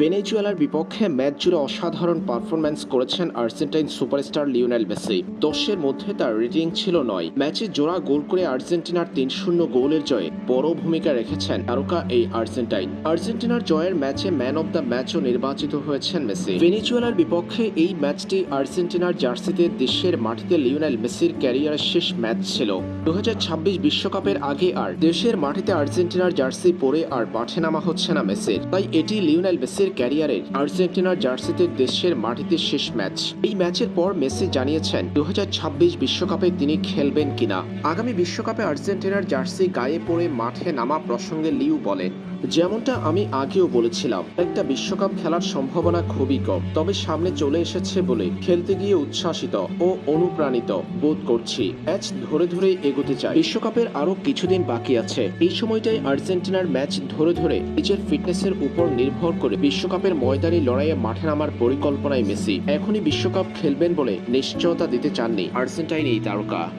ভেনেজুয়েলার বিপক্ষে ম্যাচ জুড়ে অসাধারণ পারফরম্যান্স করেছেন আর্জেন্টাইন সুপারস্টার লিওনেল মেসি। দশের মধ্যে তার রেটিং ছিল নয়। ম্যাচে জোড়া গোল করে আর্জেন্টিনার তিন শূন্য গোলের জয়ে বড় ভূমিকা রেখেছেন তারকা এই আর্জেন্টাইন। আর্জেন্টিনার জয়ের ম্যাচে ম্যান অব দ্য ম্যাচও নির্বাচিত হয়েছেন মেসি। ভেনেজুয়েলার বিপক্ষে এই ম্যাচটি আর্জেন্টিনার জার্সিতে দেশের মাটিতে লিওনেল মেসির ক্যারিয়ারের শেষ ম্যাচ ছিল। দু বিশ্বকাপের আগে আর দেশের মাটিতে আর্জেন্টিনার জার্সি পরে আর মাঠে নামা হচ্ছে না মেসির। তাই এটি লিওনেল মেসির ক্যারিয়ারের আর্জেন্টিনার জার্সিতে দেশের মাটিতে শেষ ম্যাচ। এই ম্যাচের পর মেসি জানিয়েছেন দু বিশ্বকাপে তিনি খেলবেন কিনা। আগামী বিশ্বকাপে আর্জেন্টিনার জার্সি গায়ে পড়ে মাঠে নামা প্রসঙ্গে লিউ বলেন যেমনটা আমি আগেও বলেছিলাম, একটা বিশ্বকাপ খেলার সম্ভাবনা খুবই কম, তবে সামনে চলে এসেছে বলে খেলতে গিয়ে উচ্ছ্বাসিত ও অনুপ্রাণিত বোধ করছি। ম্যাচ ধরে ধরে এগোতে চাই। বিশ্বকাপের আরও কিছুদিন বাকি আছে। এই সময়টাই আর্জেন্টিনার ম্যাচ ধরে ধরে নিজের ফিটনেসের উপর নির্ভর করে বিশ্বকাপের ময়দানি লড়াইয়ে মাঠে নামার পরিকল্পনায় মেসি। এখনই বিশ্বকাপ খেলবেন বলে নিশ্চয়তা দিতে চাননি আর্জেন্টাইন এই তারকা।